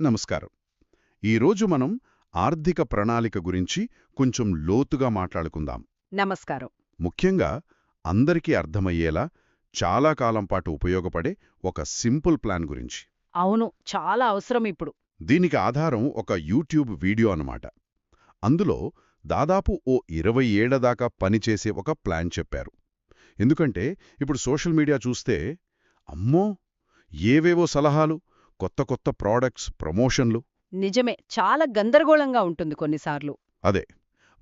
నమస్కారం. ఈరోజు మనం ఆర్థిక ప్రణాళిక గురించి కొంచెం లోతుగా మాట్లాడుకుందాం. నమస్కారం. ముఖ్యంగా అందరికీ అర్థమయ్యేలా చాలా కాలం పాటు ఉపయోగపడే ఒక సింపుల్ ప్లాన్ గురించి. అవును చాలా అవసరం ఇప్పుడు. దీనికి ఆధారం ఒక యూట్యూబ్ వీడియో అన్నమాట. అందులో దాదాపు ఓ ఇరవై ఏళ్ళ దాకా పనిచేసే ఒక ప్లాన్ చెప్పారు. ఎందుకంటే ఇప్పుడు సోషల్ మీడియా చూస్తే అమ్మో! ఏవేవో సలహాలు కొత్త కొత్త ప్రోడక్ట్స్ ప్రమోషన్లు. నిజమే చాలా గందరగోళంగా ఉంటుంది కొన్నిసార్లు. అదే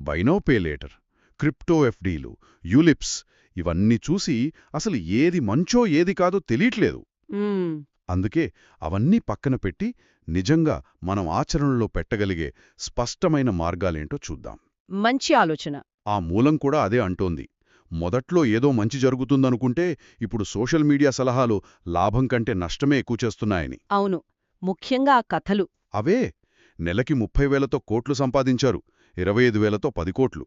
buy now pay later crypto ఎఫ్డీలు ULIPs ఇవన్నీ చూసి అసలు ఏది మంచో ఏది కాదో తెలియట్లేదు. అందుకే అవన్నీ పక్కన పెట్టి నిజంగా మనం ఆచరణలో పెట్టగలిగే స్పష్టమైన మార్గాలేంటో చూద్దాం. మంచి ఆలోచన. ఆ మూలం కూడా అదే అంటోంది. మొదట్లో ఏదో మంచి జరుగుతుందనుకుంటే ఇప్పుడు సోషల్ మీడియా సలహాలు లాభం కంటే నష్టమే ఎక్కువ చేస్తున్నాయని. అవును. ముఖ్యంగా ఆ కథలు. అవే. నెలకి ముప్పై వేలతో కోట్లు సంపాదించారు. ఇరవై ఐదు వేలతో పది కోట్లు.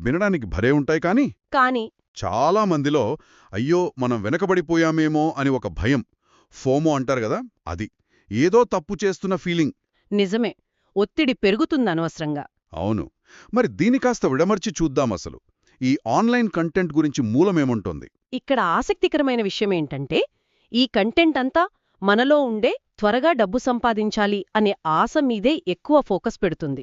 వినడానికి భరే ఉంటాయి కానీ కాని చాలా మందిలో అయ్యో మనం వెనకబడిపోయామేమో అని ఒక భయం. ఫోమో అంటారు కదా అది. ఏదో తప్పు చేస్తున్న ఫీలింగ్. నిజమే. ఒత్తిడి పెరుగుతుంది అనవసరంగా. అవును. మరి దీని కాస్త విడమర్చి చూద్దాం అసలు. ఈ ఆన్లైన్ కంటెంట్ గురించి మూలమేముంటోంది? ఇక్కడ ఆసక్తికరమైన విషయం ఏంటంటే ఈ కంటెంట్ అంతా మనలో ఉండే త్వరగా డబ్బు సంపాదించాలి అనే ఆశ మీదే ఎక్కువ ఫోకస్ పెడుతుంది.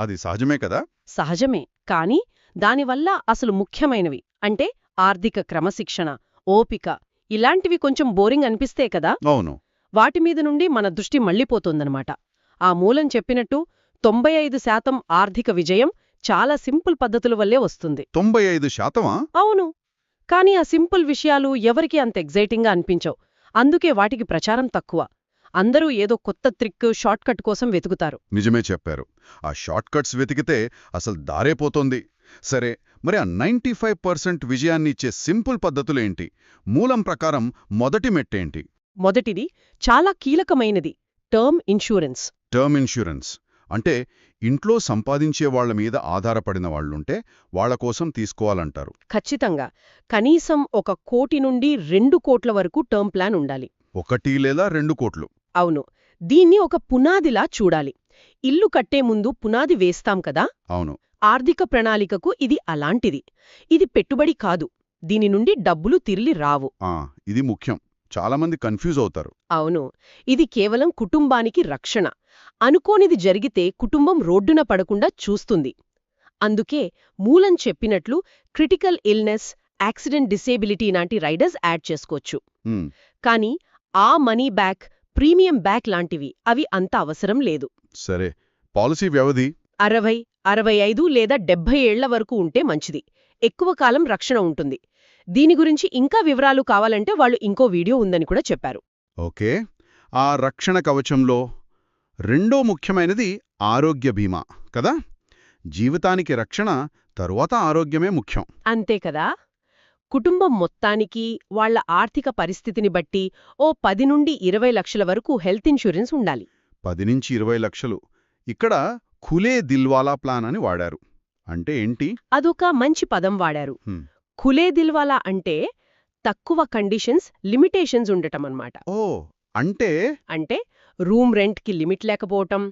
అది సహజమే కదా? సహజమే కాని దానివల్ల అసలు ముఖ్యమైనవి అంటే ఆర్థిక క్రమశిక్షణ ఓపిక ఇలాంటివి కొంచెం బోరింగ్ అనిపిస్తే కదా? అవును. వాటి మీద నుండి మన దృష్టి మళ్ళీపోతోందనమాట ఆ మూలం చెప్పినట్టు తొంభై ఐదు శాతం ఆర్థిక విజయం చాలా సింపుల్ పద్ధతుల వల్లే వస్తుంది. తొంభై ఐదు శాతమా? అవును. కానీ ఆ సింపుల్ విషయాలు ఎవరికీ అంత ఎగ్జైటింగ్గా అనిపించవు. అందుకే వాటికి ప్రచారం తక్కువ. అందరూ ఏదో కొత్త ట్రిక్ షార్ట్కట్ కోసం వెతుకుతారు. నిజమే చెప్పారు. ఆ షార్ట్ కట్స్ వెతికితే అసలు దారేపోతోంది సరే మరి ఆ నైంటీ ఫైవ్ పర్సెంట్ విజయాన్ని ఇచ్చే సింపుల్ పద్ధతులేంటి మూలం ప్రకారం మొదటి మెట్టేంటి? మొదటిది చాలా కీలకమైనది. టర్మ్ ఇన్సూరెన్స్ టర్మ్ ఇన్సూరెన్స్ అంటే ఇంట్లో సంపాదించే వాళ్ళ మీద ఆధారపడిన వాళ్ళుంటే వాళ్ళ కోసం తీసుకోవాలంటారు. ఖచ్చితంగా. కనీసం ఒక కోటి నుండి రెండు కోట్ల వరకు టర్మ్ ప్లాన్ ఉండాలి. ఒకటి లేదా రెండు కోట్లు. అవును. దీన్ని ఒక పునాదిలా చూడాలి. ఇల్లు కట్టే ముందు పునాది వేస్తాం కదా? అవును. ఆర్థిక ప్రణాళికకు ఇది అలాంటిది. ఇది పెట్టుబడి కాదు. దీని నుండి డబ్బులు తిరిగి రావు. ఆ ఇది ముఖ్యం. చాలామంది కన్ఫ్యూజ్ అవుతారు. అవును. ఇది కేవలం కుటుంబానికి రక్షణ. అనుకోనిది జరిగితే కుటుంబం రోడ్డున పడకుండా చూస్తుంది. అందుకే మూలం చెప్పినట్లు క్రిటికల్ ఇల్నెస్ యాక్సిడెంట్ డిసేబిలిటీ లాంటి రైడర్స్ యాడ్ చేసుకోవచ్చు. కానీ ఆ మనీ బ్యాక్ ప్రీమియం బ్యాక్ లాంటివి అవి అంత అవసరం లేదు. సరే. పాలసీ వ్యవధి? అరవై అరవై ఐదు లేదా డెబ్బై ఏళ్ళ వరకు ఉంటే మంచిది. ఎక్కువ కాలం రక్షణ ఉంటుంది. దీని గురించి ఇంకా వివరాలు కావాలంటే వాళ్ళు ఇంకో వీడియో ఉందని కూడా చెప్పారు. ఓకే. ఆ రక్షణ కవచంలో రెండో ముఖ్యమైనది ఆరోగ్య బీమా కదా? జీవితానికి రక్షణ తరువాత ఆరోగ్యమే ముఖ్యం. అంతే కదా? కుటుంబం మొత్తానికి వాళ్ళ ఆర్థిక పరిస్థితిని బట్టి ఓ పది నుండి ఇరవై లక్షల వరకు హెల్త్ ఇన్సూరెన్స్ ఉండాలి. పది నుంచి ఇరవై లక్షలు. ఇక్కడ ఖులే దిల్వాలా ప్లాన్ అని వాడారు. అంటే ఏంటి? అదొక మంచి పదం వాడారు. ఖులే దిల్వాలా అంటే తక్కువ కండిషన్స్ లిమిటేషన్స్ ఉండటమన్నమాట. ఓ అంటే? అంటే రూమ్ రెంట్కి లిమిట్ లేకపోవటం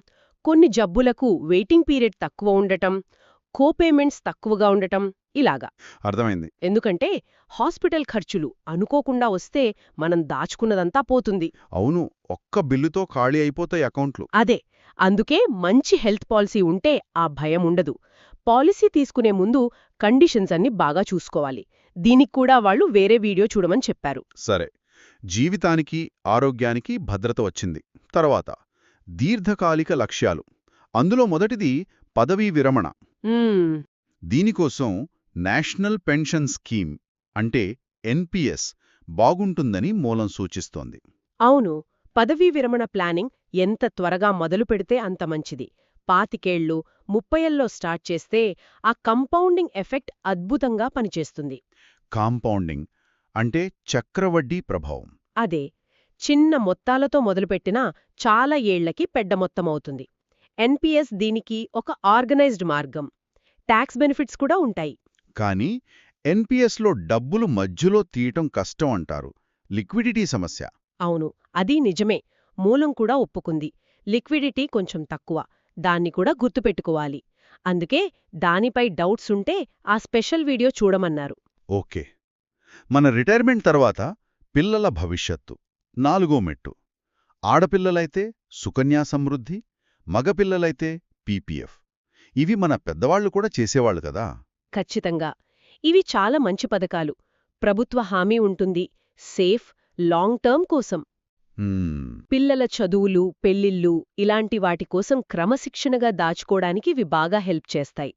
కొన్ని జబ్బులకు వెయిటింగ్ పీరియడ్ తక్కువ ఉండటం కోపేమెంట్స్ తక్కువగా ఉండటం ఇలాగా. అర్థమైంది. ఎందుకంటే హాస్పిటల్ ఖర్చులు అనుకోకుండా వస్తే మనం దాచుకున్నదంతా పోతుంది. అవును ఒక్క బిల్లుతో ఖాళీ అయిపోతాయి అకౌంట్లు. అదే అందుకే మంచి హెల్త్ పాలసీ ఉంటే ఆ భయం ఉండదు. పాలసీ తీసుకునే ముందు కండిషన్స్ అన్ని బాగా చూసుకోవాలి. దీనికి కూడా వాళ్ళు వేరే వీడియో చూడమని చెప్పారు. సరే జీవితానికి ఆరోగ్యానికి భద్రత వచ్చింది. తర్వాత దీర్ఘకాలిక లక్ష్యాలు. అందులో మొదటిది పదవీ విరమణ. దీనికోసం నేషనల్ పెన్షన్ స్కీమ్ అంటే ఎన్పిఎస్ బాగుంటుందని మూలం సూచిస్తోంది. అవును పదవీ విరమణ ప్లానింగ్ ఎంత త్వరగా మొదలు పెడితే అంత మంచిది. పాతికేళ్ళు ముప్పైల్లో స్టార్ట్ చేస్తే ఆ కంపౌండింగ్ ఎఫెక్ట్ అద్భుతంగా పనిచేస్తుంది. కాంపౌండింగ్ అంటే చక్రవడ్డీ ప్రభావం. అదే చిన్న మొత్తాలతో మొదలుపెట్టినా చాలా ఏళ్ళకి పెద్ద మొత్తమవుతుంది. ఎన్పిఎస్ దీనికి ఒక ఆర్గనైజ్డ్ మార్గం. ట్యాక్స్ బెనిఫిట్స్ కూడా ఉంటాయి. కానీ ఎన్పిఎస్లో డబ్బులు మధ్యలో తీయటం కష్టం అంటారు. లిక్విడిటీ సమస్య. అవును అది నిజమే. మూలం కూడా ఒప్పుకుంది. లిక్విడిటీ కొంచెం తక్కువ. దాన్ని కూడా గుర్తుపెట్టుకోవాలి. అందుకే దానిపై డౌట్స్ ఉంటే ఆ స్పెషల్ వీడియో చూడమన్నారు. ఓకే. మన రిటైర్మెంట్ తర్వాత పిల్లల భవిష్యత్తు. నాలుగో మెట్టు. ఆడపిల్లలైతే సుకన్యా సమృద్ధి మగపిల్లలైతే పీపీఎఫ్. ఇవి మన పెద్దవాళ్ళు కూడా చేసేవాళ్ళు కదా. ఖచ్చితంగా. ఇవి చాలా మంచి పథకాలు. ప్రభుత్వ హామీ ఉంటుంది. సేఫ్ లాంగ్ టర్మ్ కోసం. పిల్లల చదువులు పెళ్ళిళ్ళు ఇలాంటి వాటి కోసం క్రమశిక్షణగా దాచుకోవడానికి ఇవి బాగా హెల్ప్ చేస్తాయి.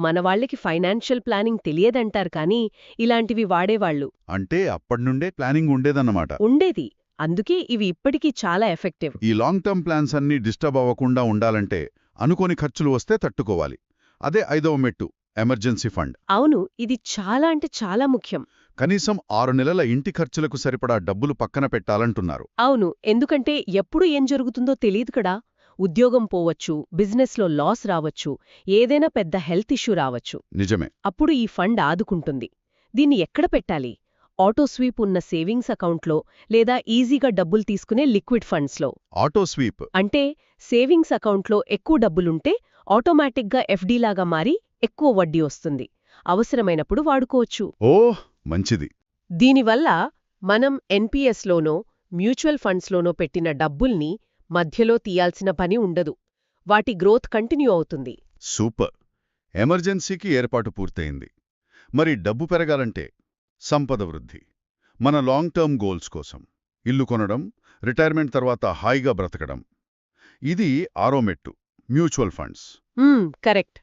మనవాళ్ళకి ఫైనాన్షియల్ ప్లానింగ్ తెలియదంటారు కానీ ఇలాంటివి వాడేవాళ్ళు అంటే అప్పటినుండే ప్లానింగ్ ఉండేదన్నమాట. ఉండేది. అందుకే ఇవి ఇప్పటికీ చాలా ఎఫెక్టివ్. ఈ లాంగ్ టర్మ్ ప్లాన్స్ అన్నీ డిస్టర్బ్ అవ్వకుండా ఉండాలంటే అనుకోని ఖర్చులు వస్తే తట్టుకోవాలి. అదే ఐదవ మెట్టు ఎమర్జెన్సీ ఫండ్. అవును ఇది చాలా అంటే చాలా ముఖ్యం. కనీసం ఆరు నెలల ఇంటి ఖర్చులకు సరిపడా డబ్బులు పక్కన పెట్టాలంటున్నారు. అవును ఎందుకంటే ఎప్పుడు ఏం జరుగుతుందో తెలియదు కదా. ఉద్యోగం పోవచ్చు బిజినెస్లో లాస్ రావచ్చు ఏదైనా పెద్ద హెల్త్ ఇష్యూ రావచ్చు. నిజమే. అప్పుడు ఈ ఫండ్ ఆదుకుంటుంది. దీన్ని ఎక్కడ పెట్టాలి? ఆటో స్వీప్ ఉన్న సేవింగ్స్ అకౌంట్లో లేదా ఈజీగా డబ్బులు తీసుకునే లిక్విడ్ ఫండ్స్లో. Auto sweep. అంటే సేవింగ్స్ అకౌంట్లో ఎక్కువ డబ్బులుంటే ఆటోమేటిక్గా ఎఫ్డీలాగా మారి ఎక్కువ వడ్డీ వస్తుంది. అవసరమైనప్పుడు వాడుకోవచ్చు. ఓ మంచిది. దీనివల్ల మనం ఎన్పీఎస్లోనో మ్యూచువల్ ఫండ్స్లోనో పెట్టిన డబ్బుల్ని మధ్యలో తీయాల్సిన పని ఉండదు. వాటి గ్రోత్ కంటిన్యూ అవుతుంది. సూపర్. ఎమర్జెన్సీకి ఏర్పాటు పూర్తయింది. మరి డబ్బు పెరగాలంటే సంపద వృద్ధి. మన లాంగ్ టర్మ్ గోల్స్ కోసం. ఇల్లు కొనడం రిటైర్మెంట్ తర్వాత హాయిగా బ్రతకడం. ఇది ఆరో మెట్టు mutual funds correct.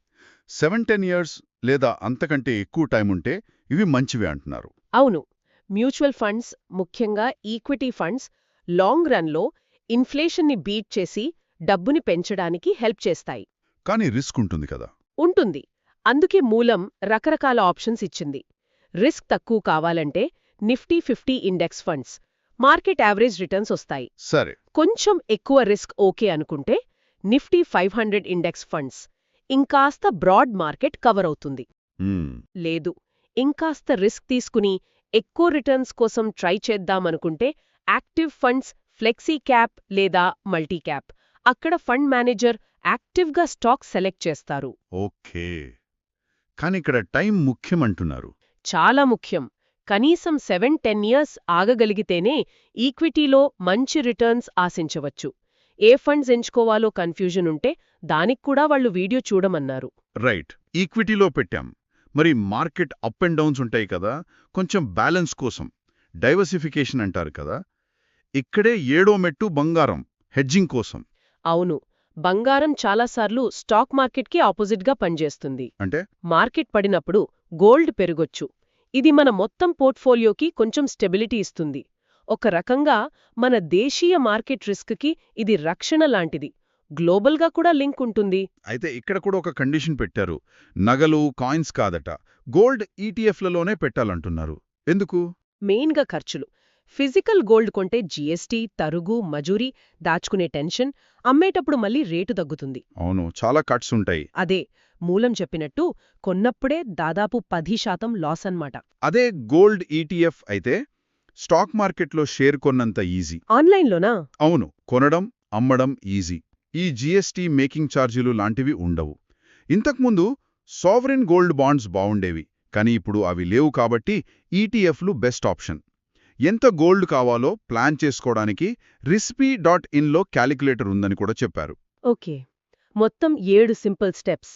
Seven ten years లేదా అంతకంటే ఎక్కువ టైం ఉంటే ఇవి మంచివి అంటున్నారు. అవును. మ్యూచువల్ ఫండ్స్ ముఖ్యంగా ఈక్విటీ ఫండ్స్ లాంగ్ రన్లో ఇన్ఫ్లేషన్ని బీట్ చేసి డబ్బుని పెంచడానికి హెల్ప్ చేస్తాయి. కానీ రిస్క్ ఉంటుంది కదా. ఉంటుంది. అందుకే మూలం రకరకాల ఆప్షన్స్ ఇచ్చింది. రిస్క్ తక్కువ కావాలంటే Nifty fifty index funds market average returns వస్తాయి. సరే. కొంచెం ఎక్కువ రిస్క్ ఓకే అనుకుంటే Nifty five hundred index funds ఇంకాస్త బ్రాడ్ మార్కెట్ కవర్ అవుతుంది. లేదు ఇంకాస్త రిస్క్ తీసుకుని ఎక్కువ రిటర్న్స్ కోసం ట్రై చేద్దామనుకుంటే యాక్టివ్ ఫండ్స్ ఫ్లెక్సీ క్యాప్ లేదా మల్టీ క్యాప్. అక్కడ ఫండ్ మేనేజర్ యాక్టివ్గా స్టాక్ సెలెక్ట్ చేస్తారు. ఓకే. కానీ ఇక్కడ టైం ముఖ్యమంటున్నారు. చాలా ముఖ్యం. కనీసం సెవెన్ టెన్ ఇయర్స్ ఆగగలిగితేనే ఈక్విటీలో మంచి రిటర్న్స్ ఆశించవచ్చు. ఏ ఫండ్స్ ఎంచుకోవాలో కన్ఫ్యూజన్ ఉంటే దానికి కూడా వాళ్ళు వీడియో చూడమన్నారు. రైట్. ఈక్విటీలో పెట్టాం. మరి మార్కెట్ అప్ అండ్ డౌన్స్ ఉంటాయి కదా కొంచెం బ్యాలెన్స్ కోసం. డైవర్సిఫికేషన్ అంటారు కదా ఇక్కడే ఏడో మెట్టు బంగారం హెడ్జింగ్ కోసం. అవును. బంగారం చాలాసార్లు స్టాక్ మార్కెట్కి ఆపోజిట్గా పనిచేస్తుంది. అంటే? మార్కెట్ పడినప్పుడు గోల్డ్ పెరగొచ్చు. ఇది మన మొత్తం పోర్ట్ఫోలియోకి కొంచెం స్టెబిలిటీ ఇస్తుంది. ఒక రకంగా మన దేశీయ మార్కెట్ రిస్క్కి ఇది రక్షణ లాంటిది. గ్లోబల్గా కూడా లింక్ ఉంటుంది. అయితే ఇక్కడ కూడా ఒక కండిషన్ పెట్టారు. నగలు కాయిన్స్ కాదట. గోల్డ్ ఈటీఎఫ్లలోనే పెట్టాలంటున్నారు. ఎందుకు? మెయిన్గా ఖర్చులు. ఫిజికల్ గోల్డ్ కొంటే జీఎస్టీ తరుగు మజూరీ దాచుకునే టెన్షన్ అమ్మేటప్పుడు మళ్ళీ రేటు తగ్గుతుంది. అవును చాలా కట్స్ ఉంటాయి. అదే మూలం చెప్పినట్టు కొన్నప్పుడే దాదాపు పది శాతం లాస్ అన్నమాట. అదే గోల్డ్ ఈటీఎఫ్ అయితే స్టాక్ మార్కెట్లో షేర్ కొన్నంత ఈజీ. ఆన్లైన్లోనా? అవును కొనడం అమ్మడం ఈజీ. ఈ జీఎస్టీ మేకింగ్ ఛార్జీలు లాంటివి ఉండవు. ఇంతకుముందు సావరెన్ గోల్డ్ బాండ్స్ బావుండేవి కానీ ఇప్పుడు అవి లేవు కాబట్టి ఈటీఎఫ్లు బెస్ట్ ఆప్షన్. ఎంత గోల్డ్ కావాలో ప్లాన్ చేసుకోవడానికి రిస్పీ డాట్ ఇన్లో క్యాలిక్యులేటర్ ఉందని కూడా చెప్పారు. ఓకే మొత్తం ఏడు సింపుల్ స్టెప్స్.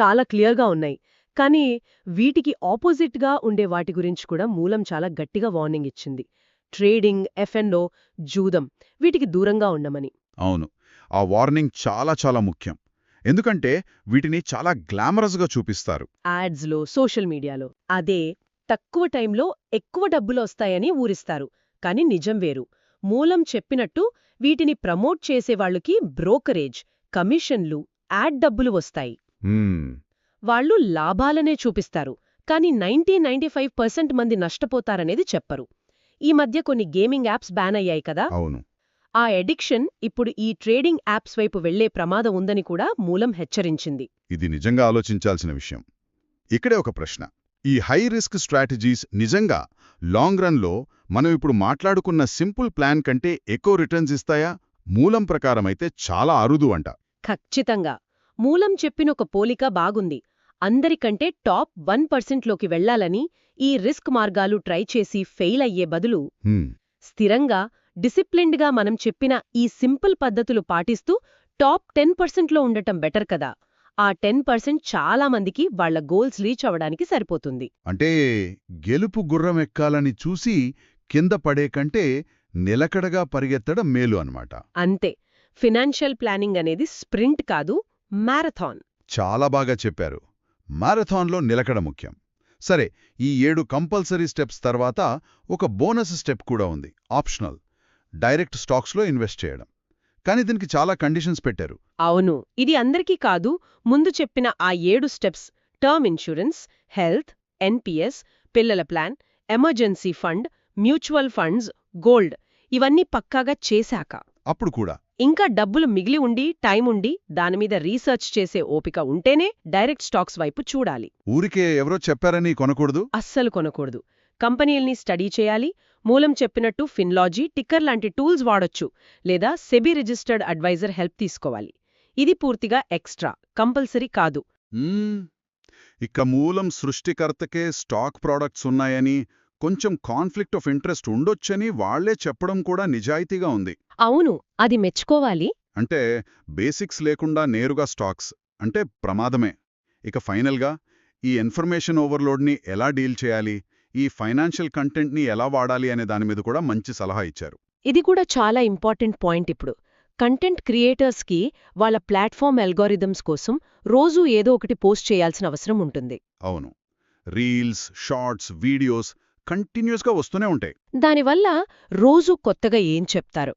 చాలా క్లియర్గా ఉన్నాయి. కానీ వీటికి ఆపోజిట్గా ఉండే వాటి గురించి కూడా మూలం చాలా గట్టిగా వార్నింగ్ ఇచ్చింది. ట్రేడింగ్ ఎఫ్ఎన్ఓ జూదం వీటికి దూరంగా ఉండమని. అవును. ఆ వార్నింగ్ చాలా చాలా ముఖ్యం. ఎందుకంటే వీటిని చాలా గ్లామరస్గా చూపిస్తారు. యాడ్స్లో సోషల్ మీడియాలో. అదే తక్కువ టైంలో ఎక్కువ డబ్బులు వస్తాయని ఊరిస్తారు. కానీ నిజం వేరు. మూలం చెప్పినట్టు వీటిని ప్రమోట్ చేసేవాళ్ళకి బ్రోకరేజ్ కమిషన్లు యాడ్ డబ్బులు వస్తాయి. వాళ్ళు లాభాలనే చూపిస్తారు కానీ నైంటీ నైంటీ ఫైవ్ పర్సెంట్ మంది నష్టపోతారనేది చెప్పరు. ఈ మధ్య కొన్ని గేమింగ్ యాప్స్ బ్యాన్ అయ్యాయి కదా? అవును. ఆ ఎడిక్షన్ ఇప్పుడు ఈ ట్రేడింగ్ యాప్స్ వైపు వెళ్ళే ప్రమాదం ఉందని కూడా మూలం హెచ్చరించింది. ఇది నిజంగా ఆలోచించాల్సిన విషయం. ఇక్కడే ఒక ప్రశ్న. ఈ హై రిస్క్ స్ట్రాటజీస్ నిజంగా లాంగ్ రన్లో మనం ఇప్పుడు మాట్లాడుకున్న సింపుల్ ప్లాన్ కంటే ఎక్కువ రిటర్న్స్ ఇస్తాయా? మూలం ప్రకారమైతే చాలా అరుదు అంట. ఖచ్చితంగా. మూలం చెప్పిన ఒక పోలిక బాగుంది. అందరికంటే టాప్ వన్ పర్సెంట్లోకి వెళ్ళాలని ఈ రిస్క్ మార్గాలు ట్రై చేసి ఫెయిల్ అయ్యే బదులు స్థిరంగా డిసిప్లిన్డ్గా మనం చెప్పిన ఈ సింపుల్ పద్ధతులు పాటిస్తూ టాప్ టెన్ పర్సెంట్లో ఉండటం బెటర్ కదా. ఆ టెన్ పర్సెంట్ చాలా మందికి వాళ్ళ గోల్స్ రీచ్ అవ్వడానికి సరిపోతుంది. అంటే గెలుపు గుర్రం ఎక్కాలని చూసి కింద పడే కంటే నిలకడగా పరిగెత్తడం మేలు అన్నమాట. అంతే. ఫినాన్షియల్ ప్లానింగ్ అనేది స్ప్రింట్ కాదు మ్యారథాన్ చాలా బాగా చెప్పారు. మారథాన్లో నిలకడ ముఖ్యం. సరే ఈ ఏడు కంపల్సరీ స్టెప్స్ తర్వాత ఒక బోనస్ స్టెప్ కూడా ఉంది ఆప్షనల్. డైరెక్ట్ స్టాక్స్లో ఇన్వెస్ట్ చేయడం. కానీ దీనికి చాలా కండిషన్స్ పెట్టారు. అవును ఇది అందరికీ కాదు ముందు చెప్పిన ఆ ఏడు steps term insurance health NPS పిల్లల plan emergency fund mutual funds gold ఇవన్నీ పక్కాగా చేశాక. అప్పుడు కూడా. ఇంకా డబ్బులు మిగిలి ఉండి టైం ఉండి దానిమీద రీసెర్చ్ చేసే ఓపిక ఉంటేనే డైరెక్ట్ స్టాక్స్ వైపు చూడాలి. ఊరికే ఎవరో చెప్పారని కొనకూడదు? అస్సలు కొనకూడదు. కంపెనీల్ని స్టడీ చేయాలి. మూలం చెప్పినట్టు ఫిన్లాజీ టిక్కర్ లాంటి టూల్స్ వాడొచ్చు లేదా సెబీ రిజిస్టర్డ్ అడ్వైజర్ హెల్ప్ తీసుకోవాలి. ఇది పూర్తిగా ఎక్స్ట్రా కంపల్సరీ కాదు. ఇక మూలం సృష్టికర్తకే స్టాక్ ప్రోడక్ట్స్ ఉన్నాయని కొంచెం కాన్ఫ్లిక్ట్ ఆఫ్ ఇంట్రెస్ట్ ఉండొచ్చని వాళ్ళే చెప్పడం కూడా నిజాయితీగా ఉంది. అవును అది మెచ్చుకోవాలి. అంటే బేసిక్స్ లేకుండా నేరుగా స్టాక్స్ అంటే ప్రమాదమే. ఇక ఫైనల్గా ఈ ఇన్ఫర్మేషన్ ఓవర్లోడ్ని ఎలా డీల్ చేయాలి? ఈ ఫైనాన్షియల్ కంటెంట్ని ఎలా వాడాలి అనే దాని మీద కూడా మంచి సలహా ఇచ్చారు. ఇది కూడా చాలా ఇంపార్టెంట్ పాయింట్ ఇప్పుడు. కంటెంట్ క్రియేటర్స్కి వాళ్ళ ప్లాట్ఫామ్ అల్గోరిథమ్స్ కోసం రోజూ ఏదో ఒకటి పోస్ట్ చేయాల్సిన అవసరం ఉంటుంది. అవును. రీల్స్ షార్ట్స్ వీడియోస్ కంటిన్యూస్గా వస్తూనే ఉంటాయి. దానివల్ల రోజూ కొత్తగా ఏం చెప్తారు?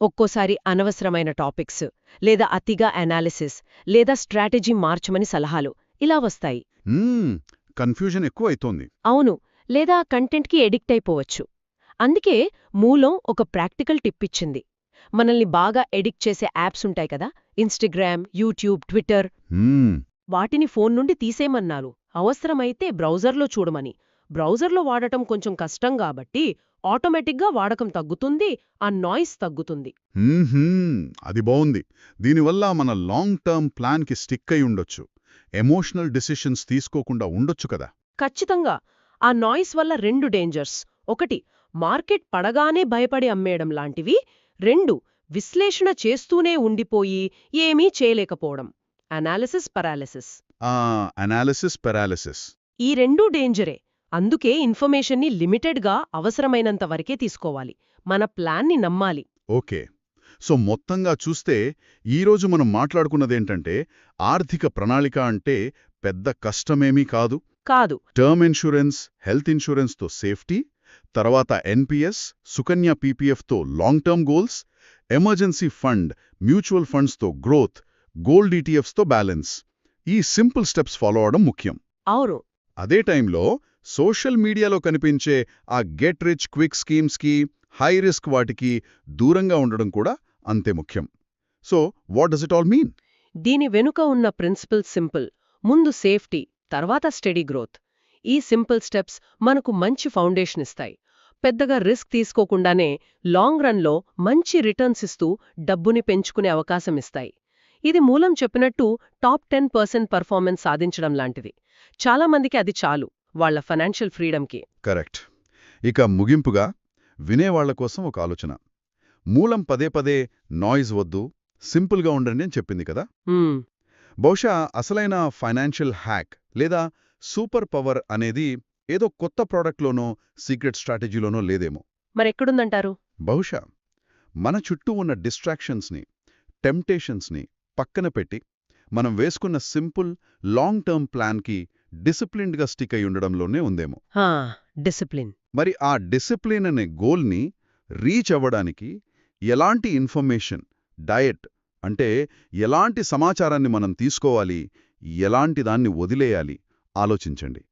ఒక్కోసారి అనవసరమైన టాపిక్స్ లేదా అతిగా అనాలిసిస్ లేదా స్ట్రాటజీ మార్చమని సలహాలు ఇలా వస్తాయి. కన్ఫ్యూజన్ ఎక్కువ అవుతోంది అవును లేదా కంటెంట్కి ఎడిక్ట్ అయిపోవచ్చు. అందుకే మూలం ఒక ప్రాక్టికల్ టిప్ ఇచ్చింది. మనల్ని బాగా ఎడిక్ట్ చేసే యాప్స్ ఉంటాయి కదా ఇన్స్టాగ్రామ్ యూట్యూబ్ ట్విట్టర్ వాటిని ఫోన్ నుండి తీసేయమన్నారు అవసరమైతే బ్రౌజర్లో చూడమని. బ్రౌజర్లో వాడటం కొంచెం కష్టం కాబట్టి ఆటోమేటిక్గా వాడకం తగ్గుతుంది ఆ నాయిస్ తగ్గుతుంది. అది బావుంది. దీనివల్ల మన లాంగ్ టర్మ్ ప్లాన్కి స్టిక్ అయి ఉండొచ్చు. ఎమోషనల్ డిసిషన్స్ తీసుకోకుండా ఉండొచ్చు కదా. ఖచ్చితంగా. ఆ నాయిస్ వల్ల రెండు డేంజర్స్. ఒకటి మార్కెట్ పడగానే భయపడి అమ్మేయడం లాంటివి. రెండు విశ్లేషణ చేస్తూనే ఉండిపోయి ఏమీ చేయలేకపోవడం. Analysis paralysis. ఆ అనాలిసిస్ పెరాలిసిస్. ఈ రెండూ డేంజరే. అందుకే ఇన్ఫర్మేషన్ని లిమిటెడ్గా అవసరమైనంత వరకే తీసుకోవాలి. మన ప్లాన్ని నమ్మాలి. ఓకే. సో మొత్తంగా చూస్తే ఈరోజు మనం మాట్లాడుకున్నదేంటంటే ఆర్థిక ప్రణాళిక అంటే పెద్ద కష్టమేమీ కాదు. కాదు. టర్మ్ ఇన్సూరెన్స్ హెల్త్ ఇన్సూరెన్స్తో సేఫ్టీ తర్వాత NPS Sukanya పీపీఎఫ్తో long term goals emergency fund mutual ఫండ్స్తో growth gold ఈటీఎఫ్స్తో బ్యాలెన్స్. ఈ సింపుల్ స్టెప్స్ ఫాలో అవడం ముఖ్యం. అవును. అదే టైంలో సోషల్ మీడియాలో కనిపించే ఆ గెట్ రిచ్ క్విక్ స్కీమ్స్కి హై రిస్క్ వాటికి దూరంగా ఉండడం కూడా అంతే ముఖ్యం. So what does it all mean? దీని వెనుక ఉన్న ప్రిన్సిపల్ సింపుల్ ముందు సేఫ్టీ తర్వాత స్టడీ గ్రోత్. ఈ సింపుల్ స్టెప్స్ మనకు మంచి ఫౌండేషన్ ఇస్తాయి. పెద్దగా రిస్క్ తీసుకోకుండానే లాంగ్ రన్లో మంచి రిటర్న్స్ ఇస్తూ డబ్బుని పెంచుకునే అవకాశం ఇస్తాయి. ఇది మూలం చెప్పినట్టు టాప్ టెన్ పర్సెంట్ పర్ఫార్మెన్స్ సాధించడం లాంటిది. చాలామందికి అది చాలు. వాళ్ళ ఫైనాన్షియల్ ఫ్రీడమ్కి. కరెక్ట్. ఇక ముగింపుగా వినేవాళ్ళ కోసం ఒక ఆలోచన. మూలం పదే పదే నాయిస్ వద్దు సింపుల్గా ఉండండి అని చెప్పింది కదా. బహుశా అసలైన ఫైనాన్షియల్ హ్యాక్ లేదా సూపర్ పవర్ అనేది ఏదో కొత్త ప్రోడక్ట్లోనో సీక్రెట్ స్ట్రాటజీలోనో లేదేమో. మరెక్కడుందంటారు? బహుశా మన చుట్టూ ఉన్న డిస్ట్రాక్షన్స్ని టెంప్టేషన్స్ని పక్కన పెట్టి మనం వేసుకున్న సింపుల్ లాంగ్ టర్మ్ ప్లాన్కి డిసిప్లిన్డ్గా స్టిక్ అయి ఉండడంలోనే ఉందేమో. డిసిప్లిన్. మరి ఆ డిసిప్లిన్ అనే గోల్ని రీచ్ అవ్వడానికి ఎలాంటి ఇన్ఫర్మేషన్ డయట్ అంటే ఎలాంటి సమాచారాన్ని మనం తీసుకోవాలి ఎలాంటి దాన్ని వదిలేయాలి ఆలోచించండి.